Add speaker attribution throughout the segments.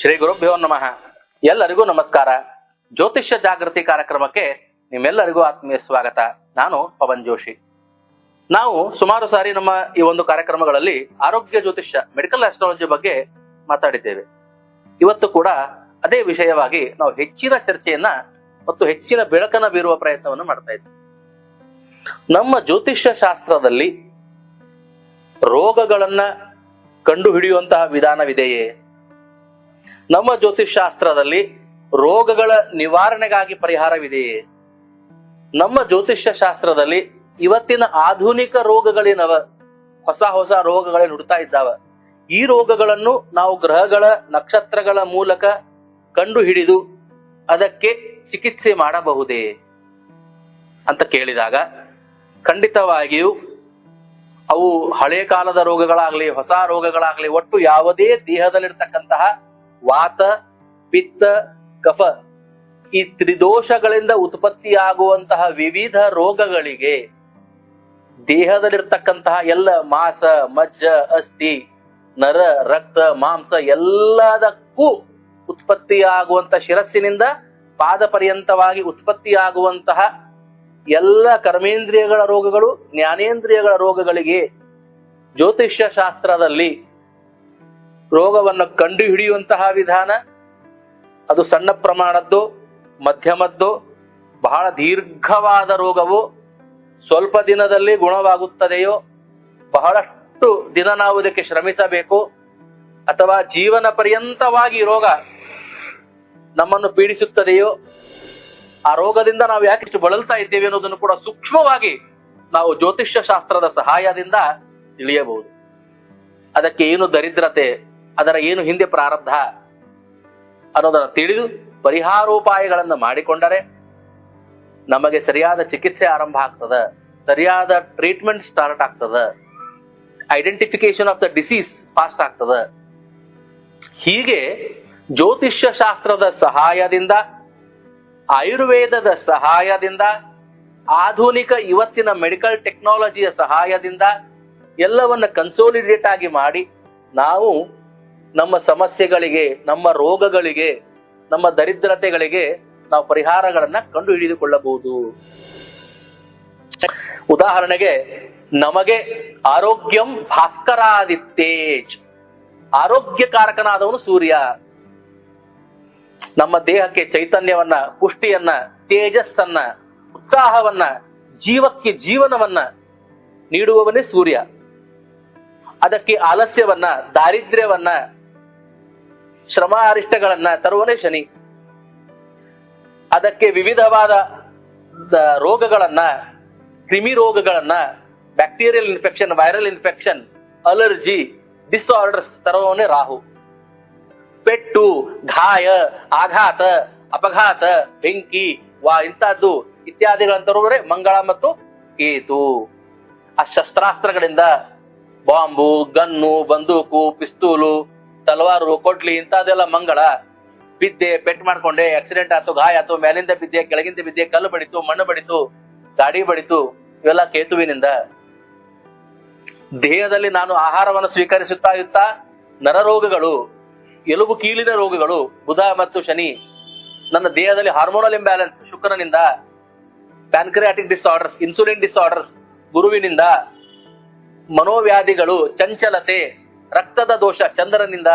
Speaker 1: ಶ್ರೀ ಗುರುಭ್ಯೋ ನಮಃ. ಎಲ್ಲರಿಗೂ ನಮಸ್ಕಾರ. ಜ್ಯೋತಿಷ್ಯ ಜಾಗೃತಿ ಕಾರ್ಯಕ್ರಮಕ್ಕೆ ನಿಮ್ಮೆಲ್ಲರಿಗೂ ಆತ್ಮೀಯ ಸ್ವಾಗತ. ನಾನು ಪವನ್ ಜೋಶಿ. ನಾವು ಸುಮಾರು ಸಾರಿ ನಮ್ಮ ಈ ಒಂದು ಕಾರ್ಯಕ್ರಮಗಳಲ್ಲಿ ಆರೋಗ್ಯ ಜ್ಯೋತಿಷ್ಯ, ಮೆಡಿಕಲ್ ಆಸ್ಟ್ರಾಲಜಿ ಬಗ್ಗೆ ಮಾತಾಡಿದ್ದೇವೆ. ಇವತ್ತು ಕೂಡ ಅದೇ ವಿಷಯವಾಗಿ ನಾವು ಹೆಚ್ಚಿನ ಚರ್ಚೆಯನ್ನ ಮತ್ತು ಹೆಚ್ಚಿನ ಬೆಳಕನ್ನ ಬೀರುವ ಪ್ರಯತ್ನವನ್ನು ಮಾಡ್ತಾ ಇದ್ದೇವೆ. ನಮ್ಮ ಜ್ಯೋತಿಷ್ಯ ಶಾಸ್ತ್ರದಲ್ಲಿ ರೋಗಗಳನ್ನ ಕಂಡುಹಿಡಿಯುವಂತಹ ವಿಧಾನವಿದೆಯೇ? ನಮ್ಮ ಜ್ಯೋತಿಷ್ ಶಾಸ್ತ್ರದಲ್ಲಿ ರೋಗಗಳ ನಿವಾರಣೆಗಾಗಿ ಪರಿಹಾರವಿದೆಯೇ ನಮ್ಮ ಜ್ಯೋತಿಷ್ಯ ಶಾಸ್ತ್ರದಲ್ಲಿ ಇವತ್ತಿನ ಆಧುನಿಕ ರೋಗಗಳೇನವ, ಹೊಸ ಹೊಸ ರೋಗಗಳೇ ನುಡ್ತಾ ಇದ್ದಾವ. ಈ ರೋಗಗಳನ್ನು ನಾವು ಗ್ರಹಗಳ ನಕ್ಷತ್ರಗಳ ಮೂಲಕ ಕಂಡು ಹಿಡಿದು ಅದಕ್ಕೆ ಚಿಕಿತ್ಸೆ ಮಾಡಬಹುದೇ? ಅಂತ ಕೇಳಿದಾಗ, ಖಂಡಿತವಾಗಿಯೂ ಅವು ಹಳೆ ಕಾಲದ ರೋಗಗಳಾಗ್ಲಿ, ಹೊಸ ರೋಗಗಳಾಗ್ಲಿ, ಒಟ್ಟು ಯಾವುದೇ ದೇಹದಲ್ಲಿರ್ತಕ್ಕಂತಹ ವಾತ, ಪಿತ್ತ, ಕಫ ಈ ತ್ರಿದೋಷಗಳಿಂದ ಉತ್ಪತ್ತಿಯಾಗುವಂತಹ ವಿವಿಧ ರೋಗಗಳಿಗೆ ದೇಹದಲ್ಲಿರ್ತಕ್ಕಂತಹ ಎಲ್ಲ ಮಾಸ, ಮಜ್ಜ, ಅಸ್ಥಿ, ನರ, ರಕ್ತ, ಮಾಂಸ ಎಲ್ಲದಕ್ಕೂ ಉತ್ಪತ್ತಿಯಾಗುವಂತಹ ಶಿರಸ್ಸಿನಿಂದ ಪಾದ ಪರ್ಯಂತವಾಗಿ ಉತ್ಪತ್ತಿಯಾಗುವಂತಹ ಎಲ್ಲ ಕರ್ಮೇಂದ್ರಿಯಗಳ ರೋಗಗಳು, ಜ್ಞಾನೇಂದ್ರಿಯಗಳ ರೋಗಗಳಿಗೆ ಜ್ಯೋತಿಷ್ಯ ಶಾಸ್ತ್ರದಲ್ಲಿ ರೋಗವನ್ನು ಕಂಡು ಹಿಡಿಯುವಂತಹ ವಿಧಾನ. ಅದು ಸಣ್ಣ ಪ್ರಮಾಣದ್ದು, ಮಧ್ಯಮದ್ದು, ಬಹಳ ದೀರ್ಘವಾದ ರೋಗವು ಸ್ವಲ್ಪ ದಿನದಲ್ಲಿ ಗುಣವಾಗುತ್ತದೆಯೋ, ಬಹಳಷ್ಟು ದಿನ ನಾವು ಇದಕ್ಕೆ ಶ್ರಮಿಸಬೇಕು. ಅಥವಾ ಜೀವನ ಪರ್ಯಂತವಾಗಿ ರೋಗ ನಮ್ಮನ್ನು ಪೀಡಿಸುತ್ತದೆಯೋ, ಆ ರೋಗದಿಂದ ನಾವು ಯಾಕಿಷ್ಟು ಬಳಲ್ತಾ ಇದ್ದೇವೆ ಅನ್ನೋದನ್ನು ಕೂಡ ಸೂಕ್ಷ್ಮವಾಗಿ ನಾವು ಜ್ಯೋತಿಷ್ಯ ಶಾಸ್ತ್ರದ ಸಹಾಯದಿಂದ ತಿಳಿಯಬಹುದು. ಅದಕ್ಕೆ ಏನು ದರಿದ್ರತೆ ಅದರ ಏನು ಹಿಂದೆ ಪ್ರಾರಬ್ಧ ಅನ್ನೋದನ್ನು ತಿಳಿದು ಪರಿಹಾರೋಪಾಯಗಳನ್ನು ಮಾಡಿಕೊಂಡರೆ ನಮಗೆ ಸರಿಯಾದ ಚಿಕಿತ್ಸೆ ಆರಂಭ ಆಗ್ತದ, ಸರಿಯಾದ ಟ್ರೀಟ್ಮೆಂಟ್ ಸ್ಟಾರ್ಟ್ ಆಗ್ತದ identification of the disease fast ಆಗ್ತದ. ಹೀಗೆ ಜ್ಯೋತಿಷ್ಯ ಶಾಸ್ತ್ರದ ಸಹಾಯದಿಂದ, ಆಯುರ್ವೇದದ ಸಹಾಯದಿಂದ, ಆಧುನಿಕ ಇವತ್ತಿನ ಮೆಡಿಕಲ್ ಟೆಕ್ನಾಲಜಿಯ ಸಹಾಯದಿಂದ ಎಲ್ಲವನ್ನ ಕನ್ಸೋಲಿಡೇಟ್ ಆಗಿ ಮಾಡಿ ನಾವು ನಮ್ಮ ಸಮಸ್ಯೆಗಳಿಗೆ, ನಮ್ಮ ರೋಗಗಳಿಗೆ, ನಮ್ಮ ದರಿದ್ರತೆಗಳಿಗೆ ನಾವು ಪರಿಹಾರಗಳನ್ನ ಕಂಡು ಹಿಡಿದುಕೊಳ್ಳಬಹುದು. ಉದಾಹರಣೆಗೆ, ನಮಗೆ ಆರೋಗ್ಯಂ ಭಾಸ್ಕರಾದಿತ್ತೇಜ್ ಆರೋಗ್ಯಕಾರಕನಾದವನು ಸೂರ್ಯ. ನಮ್ಮ ದೇಹಕ್ಕೆ ಚೈತನ್ಯವನ್ನ, ಪುಷ್ಟಿಯನ್ನ, ತೇಜಸ್ಸನ್ನ, ಉತ್ಸಾಹವನ್ನ, ಜೀವಕ್ಕೆ ಜೀವನವನ್ನ ನೀಡುವವನೇ ಸೂರ್ಯ. ಅದಕ್ಕೆ ಆಲಸ್ಯವನ್ನ, ದಾರಿದ್ರ್ಯವನ್ನ ಶ್ರಮ ಅರಿಷ್ಟಗಳನ್ನ ತರುವನೇ ಶನಿ. ಅದಕ್ಕೆ ವಿವಿಧವಾದ ರೋಗಗಳನ್ನ, ಕ್ರಿಮಿ ರೋಗಗಳನ್ನ, bacterial infection, viral infection, allergy, disorders ತರುವವನೇ Rahu. ಪೆಟ್ಟು, ಗಾಯ, ಆಘಾತ, ಅಪಘಾತ, ಬೆಂಕಿ, ವಾ ಇಂತಹದ್ದು ಇತ್ಯಾದಿಗಳನ್ನು ತರುವರೆ ಮಂಗಳ ಮತ್ತು ಕೇತು. ಆ ಶಸ್ತ್ರಾಸ್ತ್ರಗಳಿಂದ ಬಾಂಬು, ಗನ್ನು, ಬಂದೂಕು, ಪಿಸ್ತೂಲು ತಲವಾರು ಕೊಡ್ಲಿ ಇಂತಹದೆಲ್ಲ ಮಂಗಳ. ಬಿದ್ದೆ ಪೆಟ್ ಮಾಡ್ಕೊಂಡೆ ಆಕ್ಸಿಡೆಂಟ್ ಆಯ್ತು, ಗಾಯ ಆಯ್ತು, ಮೇಲಿಂದ ಬಿದ್ದೆ, ಕೆಳಗಿಂದ ಬಿದ್ದೆ, ಕಲ್ಲು ಬಡಿತು, ಮಣ್ಣು ಬಡಿತು ಗಾಡಿ ಬಡಿತು, ಇವೆಲ್ಲ ಕೇತುವಿನಿಂದ. ದೇಹದಲ್ಲಿ ನಾನು ಆಹಾರವನ್ನು ಸ್ವೀಕರಿಸುತ್ತಾ ಇರುತ್ತಾ ನರರೋಗಗಳು, ಎಲುಬು ಕೀಲಿನ ರೋಗಗಳು, ಬುಧ ಮತ್ತು ಶನಿ, ನನ್ನ ದೇಹದಲ್ಲಿ ಹಾರ್ಮೋನಲ್ ಇಂಬ್ಯಾಲೆನ್ಸ್ ಶುಕ್ರನಿಂದ ಪ್ಯಾನ್ಕ್ರಿಯಾಟಿಕ್ ಡಿಸಾರ್ಡರ್ಸ್ ಇನ್ಸುಲಿನ್ ಡಿಸಾರ್ಡರ್ಸ್ ಗುರುವಿನಿಂದ, ಮನೋವ್ಯಾಧಿಗಳು, ಚಂಚಲತೆ ರಕ್ತದ ದೋಷ ಚಂದ್ರನಿಂದ.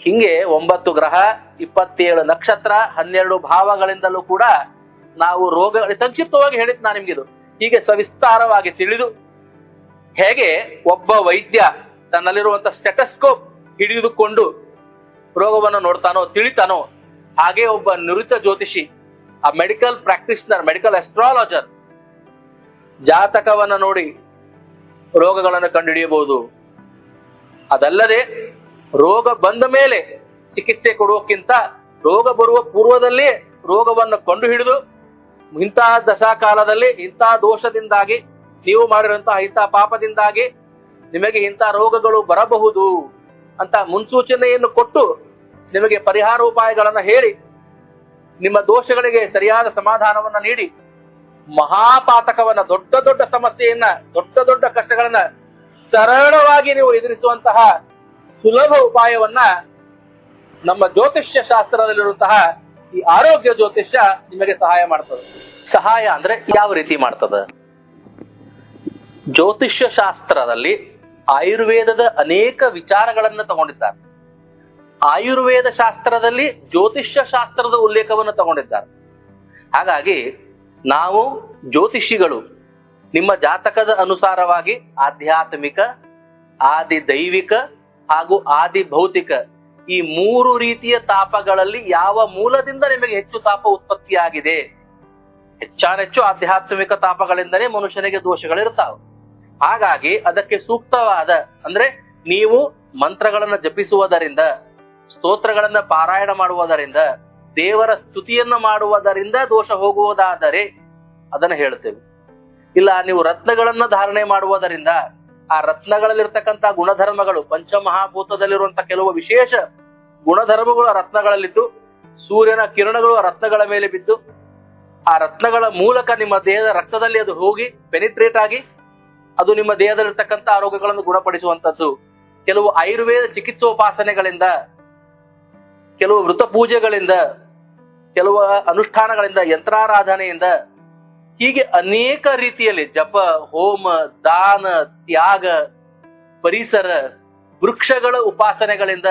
Speaker 1: ಹಿಂಗೆ ಒಂಬತ್ತು ಗ್ರಹ, ಇಪ್ಪತ್ತೇಳು ನಕ್ಷತ್ರ, ಹನ್ನೆರಡು ಭಾವಗಳಿಂದಲೂ ಕೂಡ ನಾವು ರೋಗ ಸಂಕ್ಷಿಪ್ತವಾಗಿ ಹೇಳಿದ್ ನಾನು ನಿಮ್ಗಿದು. ಹೀಗೆ ಸವಿಸ್ತಾರವಾಗಿ ತಿಳಿದು ಹೇಗೆ ಒಬ್ಬ ವೈದ್ಯ ತನ್ನಲ್ಲಿರುವಂತ ಸ್ಟೆಟಸ್ಕೋಪ್ ಹಿಡಿದುಕೊಂಡು ರೋಗವನ್ನು ನೋಡ್ತಾನೋ, ತಿಳಿತಾನೋ, ಹಾಗೆ ಒಬ್ಬ ನುರಿತ ಜ್ಯೋತಿಷಿ, ಆ ಮೆಡಿಕಲ್ ಪ್ರಾಕ್ಟೀಸ್ನರ್ ಮೆಡಿಕಲ್ ಅಸ್ಟ್ರಾಲಜರ್ ಜಾತಕವನ್ನು ನೋಡಿ ರೋಗಗಳನ್ನು ಕಂಡುಹಿಡಿಯಬಹುದು. ಅದಲ್ಲದೆ ರೋಗ ಬಂದ ಮೇಲೆ ಚಿಕಿತ್ಸೆ ಕೊಡುವಕ್ಕಿಂತ ರೋಗ ಬರುವ ಪೂರ್ವದಲ್ಲೇ ರೋಗವನ್ನು ಕಂಡು ಹಿಡಿದು ಇಂತಹ ದಶಾಕಾಲದಲ್ಲಿ ಇಂತಹ ದೋಷದಿಂದಾಗಿ ನೀವು ಮಾಡಿರುವಂತಹ ಇಂತಹ ಪಾಪದಿಂದಾಗಿ ನಿಮಗೆ ಇಂತಹ ರೋಗಗಳು ಬರಬಹುದು ಅಂತ ಮುನ್ಸೂಚನೆಯನ್ನು ಕೊಟ್ಟು ನಿಮಗೆ ಪರಿಹಾರೋಪಾಯಗಳನ್ನ ಹೇಳಿ ನಿಮ್ಮ ದೋಷಗಳಿಗೆ ಸರಿಯಾದ ಸಮಾಧಾನವನ್ನು ನೀಡಿ ಮಹಾಪಾತಕವನ್ನ ದೊಡ್ಡ ದೊಡ್ಡ ಸಮಸ್ಯೆಯನ್ನ ದೊಡ್ಡ ದೊಡ್ಡ ಕಷ್ಟಗಳನ್ನ ಸರಳವಾಗಿ ನೀವು ಎದುರಿಸುವಂತಹ ಸುಲಭ ಉಪಾಯವನ್ನ ನಮ್ಮ ಜ್ಯೋತಿಷ್ಯ ಶಾಸ್ತ್ರದಲ್ಲಿರುವಂತಹ ಈ ಆರೋಗ್ಯ ಜ್ಯೋತಿಷ್ಯ ನಿಮಗೆ ಸಹಾಯ ಮಾಡ್ತದೆ. ಸಹಾಯ ಅಂದ್ರೆ ಯಾವ ರೀತಿ ಮಾಡ್ತದ? ಜ್ಯೋತಿಷ್ಯ ಶಾಸ್ತ್ರದಲ್ಲಿ ಆಯುರ್ವೇದದ ಅನೇಕ ವಿಚಾರಗಳನ್ನು ತಗೊಂಡಿದ್ದಾರೆ. ಆಯುರ್ವೇದ ಶಾಸ್ತ್ರದಲ್ಲಿ ಜ್ಯೋತಿಷ್ಯ ಶಾಸ್ತ್ರದ ಉಲ್ಲೇಖವನ್ನು ತಗೊಂಡಿದ್ದಾರೆ. ಹಾಗಾಗಿ ನಾವು ಜ್ಯೋತಿಷಿಗಳು ನಿಮ್ಮ ಜಾತಕದ ಅನುಸಾರವಾಗಿ ಆಧ್ಯಾತ್ಮಿಕ ಆದಿ ದೈವಿಕ ಹಾಗೂ ಆದಿ ಭೌತಿಕ ಈ ಮೂರು ರೀತಿಯ ತಾಪಗಳಲ್ಲಿ ಯಾವ ಮೂಲದಿಂದ ನಿಮಗೆ ಹೆಚ್ಚು ತಾಪ ಉತ್ಪತ್ತಿಯಾಗಿದೆ? ಹೆಚ್ಚಾನೆಚ್ಚು ಆಧ್ಯಾತ್ಮಿಕ ತಾಪಗಳಿಂದಲೇ ಮನುಷ್ಯನಿಗೆ ದೋಷಗಳಿರ್ತಾವೆ. ಹಾಗಾಗಿ ಅದಕ್ಕೆ ಸೂಕ್ತವಾದ ಅಂದ್ರೆ ನೀವು ಮಂತ್ರಗಳನ್ನ ಜಪಿಸುವುದರಿಂದ, ಸ್ತೋತ್ರಗಳನ್ನ ಪಾರಾಯಣ ಮಾಡುವುದರಿಂದ, ದೇವರ ಸ್ತುತಿಯನ್ನ ಮಾಡುವುದರಿಂದ ದೋಷ ಹೋಗುವುದಾದರೆ ಅದನ್ನು ಹೇಳ್ತೇವೆ. ಇಲ್ಲ, ನೀವು ರತ್ನಗಳನ್ನ ಧಾರಣೆ ಮಾಡುವುದರಿಂದ ಆ ರತ್ನಗಳಲ್ಲಿರ್ತಕ್ಕಂಥ ಗುಣಧರ್ಮಗಳು ಪಂಚಮಹಾಭೂತದಲ್ಲಿರುವಂತಹ ಕೆಲವು ವಿಶೇಷ ಗುಣಧರ್ಮಗಳು ರತ್ನಗಳಲ್ಲಿದ್ದು, ಸೂರ್ಯನ ಕಿರಣಗಳು ರತ್ನಗಳ ಮೇಲೆ ಬಿದ್ದು, ಆ ರತ್ನಗಳ ಮೂಲಕ ನಿಮ್ಮ ದೇಹದ ರಕ್ತದಲ್ಲಿ ಅದು ಹೋಗಿ ಪೆನಿಟ್ರೇಟ್ ಆಗಿ ಅದು ನಿಮ್ಮ ದೇಹದಲ್ಲಿರ್ತಕ್ಕಂಥ ಆರೋಗ್ಯಗಳನ್ನು ಗುಣಪಡಿಸುವಂತದ್ದು ಕೆಲವು ಆಯುರ್ವೇದ ಚಿಕಿತ್ಸೋಪಾಸನೆಗಳಿಂದ, ಕೆಲವು ವೃತ ಪೂಜೆಗಳಿಂದ, ಕೆಲವು ಅನುಷ್ಠಾನಗಳಿಂದ, ಯಂತ್ರಾರಾಧನೆಯಿಂದ ಹೀಗೆ ಅನೇಕ ರೀತಿಯಲ್ಲಿ ಜಪ, ಹೋಮ, ದಾನ, ತ್ಯಾಗ, ಪರಿಸರ, ವೃಕ್ಷಗಳ ಉಪಾಸನೆಗಳಿಂದ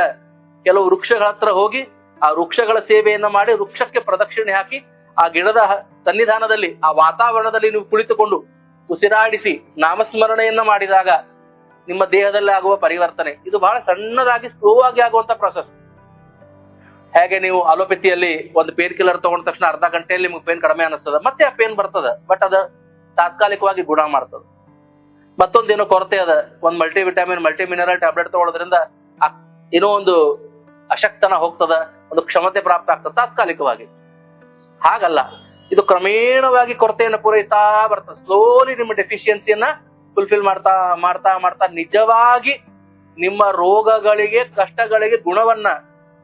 Speaker 1: ಕೆಲವು ವೃಕ್ಷಗಳ ಹತ್ರ ಹೋಗಿ ಆ ವೃಕ್ಷಗಳ ಸೇವೆಯನ್ನ ಮಾಡಿ ವೃಕ್ಷಕ್ಕೆ ಪ್ರದಕ್ಷಿಣೆ ಹಾಕಿ ಆ ಗಿಡದ ಸನ್ನಿಧಾನದಲ್ಲಿ, ಆ ವಾತಾವರಣದಲ್ಲಿ ನೀವು ಕುಳಿತುಕೊಂಡು ಉಸಿರಾಡಿಸಿ ನಾಮಸ್ಮರಣೆಯನ್ನ ಮಾಡಿದಾಗ ನಿಮ್ಮ ದೇಹದಲ್ಲಿ ಆಗುವ ಪರಿವರ್ತನೆ. ಇದು ಬಹಳ ಸಣ್ಣದಾಗಿ, ಸ್ಲೋ ಆಗಿ ಆಗುವಂತ ಪ್ರೊಸೆಸ್ ಹೇಗೆ ನೀವು ಅಲೋಪತಿಯಲ್ಲಿ ಒಂದು ಪೇನ್ ಕಿಲ್ಲರ್ ತಗೊಂಡ ತಕ್ಷಣ ಅರ್ಧ ಗಂಟೆಯಲ್ಲಿ ನಿಮ್ಗೆ ಪೇನ್ ಕಡಿಮೆ ಅನಿಸ್ತದ ಮತ್ತೆ ಆ ಪೇನ್ ಬರ್ತದ ಬಟ್ ಅದ ತಾತ್ಕಾಲಿಕವಾಗಿ ಗುಣ ಮಾಡ್ತದ. ಮತ್ತೊಂದೇನೋ ಕೊರತೆ ಅದ, ಒಂದು multi vitamin multi mineral tablet ತಗೊಳ್ಳೋದ್ರಿಂದ ಏನೋ ಒಂದು ಅಶಕ್ತನ ಹೋಗ್ತದ, ಒಂದು ಕ್ಷಮತೆ ಪ್ರಾಪ್ತ ಆಗ್ತದೆ, ತಾತ್ಕಾಲಿಕವಾಗಿ. ಹಾಗಲ್ಲ, ಇದು ಕ್ರಮೇಣವಾಗಿ ಕೊರತೆಯನ್ನು ಪೂರೈಸ್ತಾ ಬರ್ತದೆ ಸ್ಲೋಲಿ ನಿಮ್ಮ ಡೆಫಿಷಿಯನ್ಸಿಯನ್ನ ಫುಲ್ಫಿಲ್ ಮಾಡ್ತಾ ಮಾಡ್ತಾ ಮಾಡ್ತಾ ನಿಜವಾಗಿ ನಿಮ್ಮ ರೋಗಗಳಿಗೆ, ಕಷ್ಟಗಳಿಗೆ ಗುಣವನ್ನ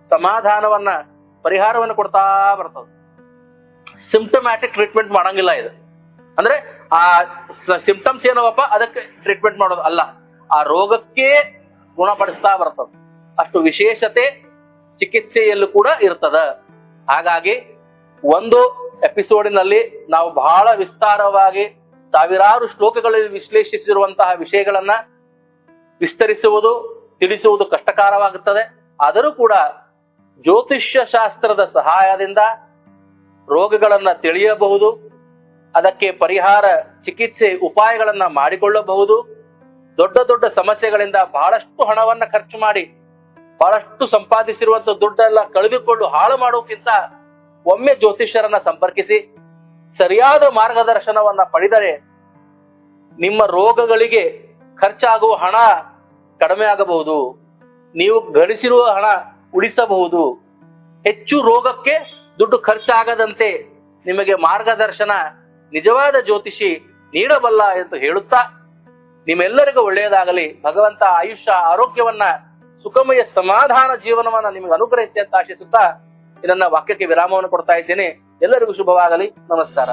Speaker 1: ಸಮಾಧಾನವನ್ನ, ಪರಿಹಾರವನ್ನು ಕೊಡ್ತಾ ಬರ್ತದೆ. ಸಿಂಪ್ಟಮ್ಯಾಟಿಕ್ ಟ್ರೀಟ್ಮೆಂಟ್ ಮಾಡಂಗಿಲ್ಲ ಇದು. ಅಂದ್ರೆ, ಆ ಸಿಂಪ್ಟಮ್ಸ್ ಏನವಪ್ಪ? ಅದಕ್ಕೆ ಟ್ರೀಟ್ಮೆಂಟ್ ಮಾಡೋದು ಅಲ್ಲ. ಆ ರೋಗಕ್ಕೆ ಗುಣಪಡಿಸ್ತಾ ಬರ್ತದ. ಅಷ್ಟು ವಿಶೇಷತೆ ಚಿಕಿತ್ಸೆಯಲ್ಲೂ ಕೂಡ ಇರ್ತದ. ಹಾಗಾಗಿ, ಒಂದು ಎಪಿಸೋಡಿನಲ್ಲಿ ನಾವು ಬಹಳ ವಿಸ್ತಾರವಾಗಿ ಸಾವಿರಾರು ಶ್ಲೋಕಗಳಲ್ಲಿ ವಿಶ್ಲೇಷಿಸಿರುವಂತಹ ವಿಷಯಗಳನ್ನ ವಿಸ್ತರಿಸುವುದು, ತಿಳಿಸುವುದು ಕಷ್ಟಕರವಾಗುತ್ತದೆ. ಆದರೂ ಕೂಡ ಜ್ಯೋತಿಷ್ಯ ಶಾಸ್ತ್ರದ ಸಹಾಯದಿಂದ ರೋಗಗಳನ್ನ ತಿಳಿಯಬಹುದು. ಅದಕ್ಕೆ ಪರಿಹಾರ ಚಿಕಿತ್ಸೆ ಉಪಾಯಗಳನ್ನ ಮಾಡಿಕೊಳ್ಳಬಹುದು. ದೊಡ್ಡ ದೊಡ್ಡ ಸಮಸ್ಯೆಗಳಿಂದ ಬಹಳಷ್ಟು ಹಣವನ್ನ ಖರ್ಚು ಮಾಡಿ ಬಹಳಷ್ಟು ಸಂಪಾದಿಸಿರುವಂತ ದುಡ್ಡೆಲ್ಲ ಕಳೆದುಕೊಂಡು ಹಾಳು ಮಾಡೋಕ್ಕಿಂತ ಒಮ್ಮೆ ಜ್ಯೋತಿಷ್ಯರನ್ನ ಸಂಪರ್ಕಿಸಿ, ಸರಿಯಾದ ಮಾರ್ಗದರ್ಶನವನ್ನ ಪಡೆದರೆ ನಿಮ್ಮ ರೋಗಗಳಿಗೆ ಖರ್ಚಾಗುವ ಹಣ ಕಡಿಮೆ ಆಗಬಹುದು. ನೀವು ಗಳಿಸಿರುವ ಹಣ ಉಳಿಸಬಹುದು. ಹೆಚ್ಚು ರೋಗಕ್ಕೆ ದುಡ್ಡು ಖರ್ಚಾಗದಂತೆ ನಿಮಗೆ ಮಾರ್ಗದರ್ಶನ ನಿಜವಾದ ಜ್ಯೋತಿಷಿ ನೀಡಬಲ್ಲ ಎಂದು ಹೇಳುತ್ತಾ, ನಿಮ್ಮೆಲ್ಲರಿಗೂ ಒಳ್ಳೆಯದಾಗಲಿ. ಭಗವಂತ ಆಯುಷ್ಯ, ಆರೋಗ್ಯವನ್ನ, ಸುಖಮಯ ಸಮಾಧಾನ ಜೀವನವನ್ನ ನಿಮಗೆ ಅನುಗ್ರಹಿಸಿ ಅಂತ ಆಶಿಸುತ್ತಾ, ಇದನ್ನ ವಾಕ್ಯಕ್ಕೆ ವಿರಾಮವನ್ನು ಕೊಡ್ತಾ ಇದ್ದೇನೆ. ಎಲ್ಲರಿಗೂ ಶುಭವಾಗಲಿ. ನಮಸ್ಕಾರ.